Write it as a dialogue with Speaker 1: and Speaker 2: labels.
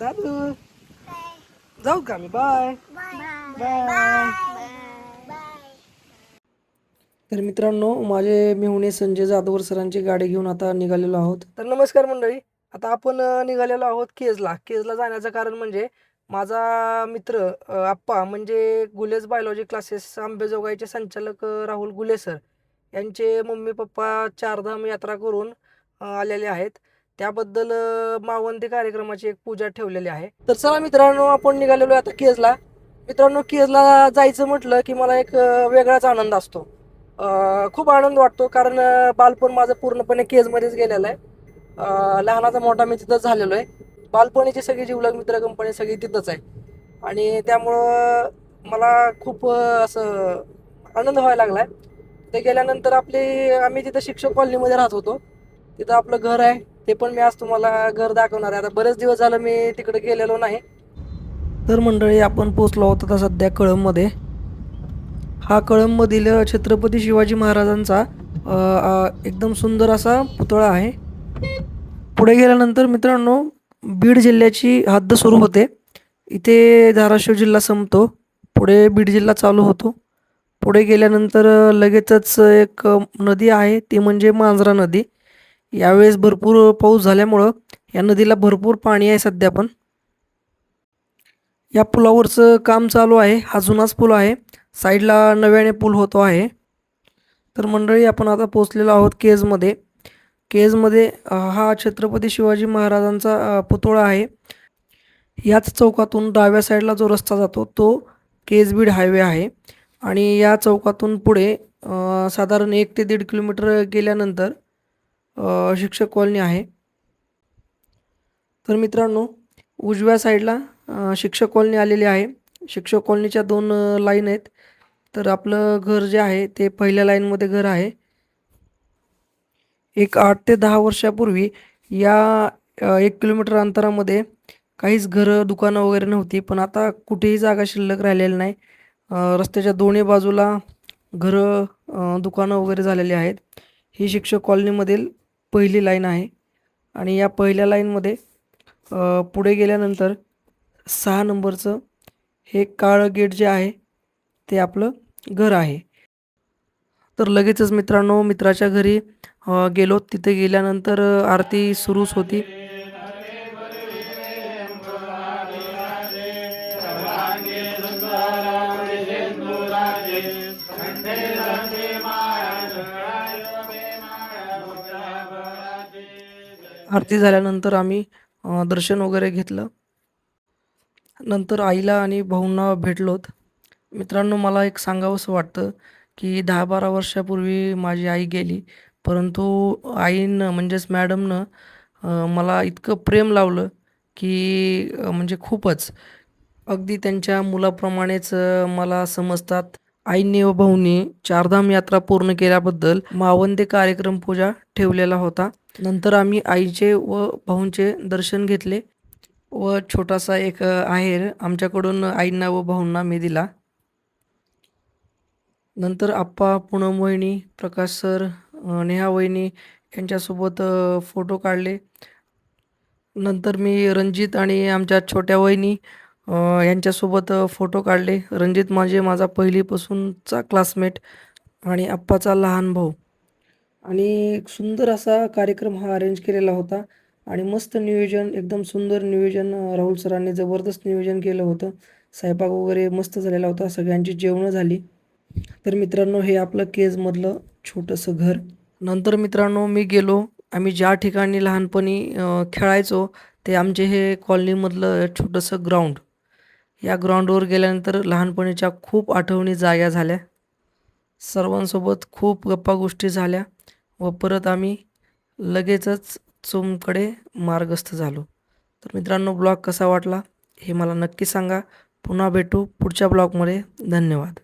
Speaker 1: दादू. जाऊ का मी bye. Bye. तर मित्रांनो माझे मेहुणे संजय जाधवर सरांची गाडी घेऊन आता निघालेलो आहोत. तर नमस्कार मंडळी आता आपण निघालेलो आहोत केजला. केजला जाण्याचं कारण म्हणजे माझा मित्र आप्पा म्हणजे गुलेज बायोलॉजी क्लासेस आंबेजोगाईचे संचालक राहुल गुले सर यांचे मम्मी पप्पा चारधाम यात्रा करून आलेले आहेत. त्याबद्दल मावंती कार्यक्रमाची एक पूजा ठेवलेली आहे. तर चला मित्रांनो आपण निघालेलो आहे आता केजला मित्रांनो केजला जायचं म्हटलं की मला एक वेगळाच आनंद असतो. खूप आनंद वाटतो कारण बालपण माझं पूर्णपणे केजमध्येच गेलेलं आहे. लहानाचा मोठा मी तिथंच झालेलो आहे. बालपणीची सगळी जीवलग मित्र कंपनी सगळी तिथंच आहे. आणि त्यामुळं मला खूप असं आनंद व्हायला लागला आहे तिथे गेल्यानंतर आपली आम्ही तिथं शिक्षक कॉलनीमध्ये राहत होतो. तिथं आपलं घर आहे. ते पण मी आज तुम्हाला घर दाखवणार आहे. आता बरेच दिवस झालं मी तिकडे गेलेलो नाही. तर मंडळी आपण पोचलो आहोत आता सध्या कळंबमध्ये. हा कळंबमधील छत्रपती शिवाजी महाराजांचा एकदम सुंदर असा पुतळा आहे. पुढे गेल्यानंतर मित्रांनो बीड जिल्ह्याची हद्द सुरू होते. इथे धाराशिव जिल्हा संपतो. पुढे बीड जिल्हा चालू होतो. पुढे गेल्यानंतर लगेचच एक नदी आहे. ती म्हणजे मांजरा नदी. यावेळेस भरपूर पाऊस झाल्यामुळं या नदीला भरपूर पाणी आहे सध्या पण. या पुलावरचं काम चालू आहे. हा जुनाच पूल आहे. साईडला नव्याने पूल होतो आहे. तर मंडळी आपण आता पोचलेलो आहोत केजमध्ये. केजमध्ये हा छत्रपती शिवाजी महाराजांचा पुतळा आहे. याच चौकातून डाव्या साईडला जो रस्ता जातो तो केजबीड हायवे आहे. आणि या चौकातून पुढे साधारण एक ते दीड किलोमीटर गेल्यानंतर शिक्षक कॉलनी आहे. तर मित्रांनो उजव्या साईडला शिक्षक कॉलनी आलेली आहे. शिक्षक कॉलनीच्या दोन लाईन आहेत. तर आपलं घर जे आहे ते पहिल्या लाईनमध्ये घर आहे. एक आठ ते दहा वर्षापूर्वी या एक किलोमीटर अंतरामध्ये काहीच घरं दुकानं वगैरे नव्हती. पण आता कुठेही जागा शिल्लक राहिलेली नाही. रस्त्याच्या दोन्ही बाजूला घरं दुकानं वगैरे झालेली आहेत. ही शिक्षक कॉलनीमधील पहिली लाईन आहे. आणि या पहिल्या लाईनमध्ये पुढे गेल्यानंतर सहा नंबरचं हे काळं गेट जे आहे ते आपलं घर आहे. तर लगेचच मित्रांनो मित्राच्या घरी गेलो. तिथे गेल्यानंतर आरती सुरूच होती. आरती झाल्यानंतर आम्ही दर्शन वगैरे घेतलं. नंतर आईला आणि भाऊंना भेटलोत. मित्रांनो मला एक सांगावंसं वाटतं की दहा बारा वर्षापूर्वी माझी आई गेली. परंतु आईनं म्हणजेच मॅडमनं मला इतकं प्रेम लावलं की म्हणजे खूपच. अगदी त्यांच्या मुलाप्रमाणेच मला समजतात. आईने व भाऊंनी चारधाम यात्रा पूर्ण केल्याबद्दल मावंदे कार्यक्रम पूजा ठेवलेला होता. नंतर आम्ही आईचे व भाऊंचे दर्शन घेतले व छोटासा एक आहेर आमच्याकडून आईंना व भाऊंना मी दिला. नंतर आप्पा पूनम वहिनी प्रकाश सर नेहा वहिनी यांच्यासोबत फोटो काढले. नंतर मी रणजित आणि आमच्या छोट्या वहिनी यांच्यासोबत फोटो काढले. रणजित माझे माझा पहिलीपासूनचा क्लासमेट आणि आप्पाचा लहान भाऊ. आणि एक सुंदर असा कार्यक्रम हा अरेंज केलेला होता. आणि मस्त नियोजन एकदम सुंदर नियोजन राहुल सरांनी जबरदस्त नियोजन केलं होतं. स्वयंपाक वगैरे मस्त झालेला होता. सगळ्यांची जेवणं झाली. तर मित्रांनो हे आपलं केजमधलं छोटंसं घर. नंतर मित्रांनो मी गेलो. आम्ही ज्या ठिकाणी लहानपणी खेळायचो ते आमचे हे कॉलनीमधलं छोटंसं ग्राउंड या ग्राउंडवर गेल्यानंतर लहानपणीच्या खूप आठवणी जाग्या झाल्या. सर्वांसोबत खूप गप्पा गोष्टी झाल्या व परत आम्ही लगेचच चोमकडे मार्गस्थ झालो. तर मित्रांनो ब्लॉग कसा वाटला हे मला नक्की सांगा. पुन्हा भेटू पुढच्या ब्लॉगमध्ये. धन्यवाद.